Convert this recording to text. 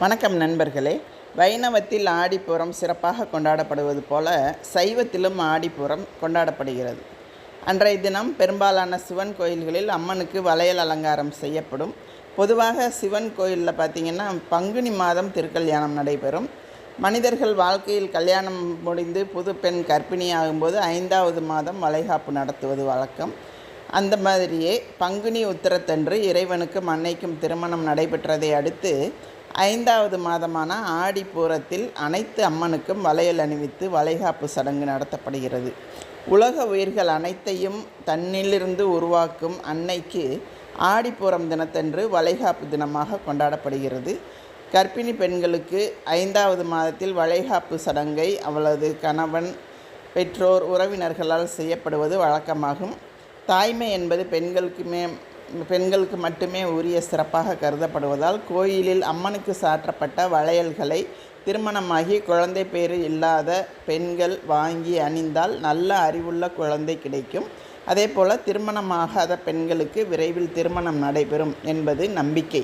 வணக்கம் நண்பர்களே. வைணவத்தில் ஆடிப்புறம் சிறப்பாக கொண்டாடப்படுவது போல சைவத்திலும் ஆடிப்புறம் கொண்டாடப்படுகிறது. அன்றைய தினம் பெரும்பாலான சிவன் கோயில்களில் அம்மனுக்கு வளையல் அலங்காரம் செய்யப்படும். பொதுவாக சிவன் கோயிலில் பார்த்திங்கன்னா பங்குனி மாதம் திருக்கல்யாணம் நடைபெறும். மனிதர்கள் வாழ்க்கையில் கல்யாணம் முடிந்து புது பெண் கர்ப்பிணி ஆகும்போது ஐந்தாவது மாதம் வளைகாப்பு நடத்துவது வழக்கம். அந்த மாதிரியே பங்குனி உத்திரத்தன்று இறைவனுக்கும் அன்னைக்கும் திருமணம் நடைபெற்றதை அடுத்து ஐந்தாவது மாதமான ஆடிப்பூரத்தில் அனைத்து அம்மனுக்கும் வளையல் அணிவித்து வளைகாப்பு சடங்கு நடத்தப்படுகிறது. உலக உயிர்கள் அனைத்தையும் தன்னிலிருந்து உருவாக்கும் அன்னைக்கு ஆடிப்பூரம் தினத்தன்று வளைகாப்பு தினமாக கொண்டாடப்படுகிறது. கர்ப்பிணி பெண்களுக்கு ஐந்தாவது மாதத்தில் வளைகாப்பு சடங்கை அவளது கணவன் பெற்றோர் உறவினர்களால் செய்யப்படுவது வழக்கமாகும். தாய்மை என்பது பெண்களுக்குமே பெண்களுக்கு மட்டுமே உரிய சிறப்பாக கருதப்படுவதால் கோயிலில் அம்மனுக்கு சாற்றப்பட்ட வளையல்களை திருமணமாகி குழந்தை பேர் இல்லாத பெண்கள் வாங்கி அணிந்தால் நல்ல அறிவுள்ள குழந்தை கிடைக்கும். அதே போல் திருமணமாகாத பெண்களுக்கு விரைவில் திருமணம் நடைபெறும் என்பது நம்பிக்கை.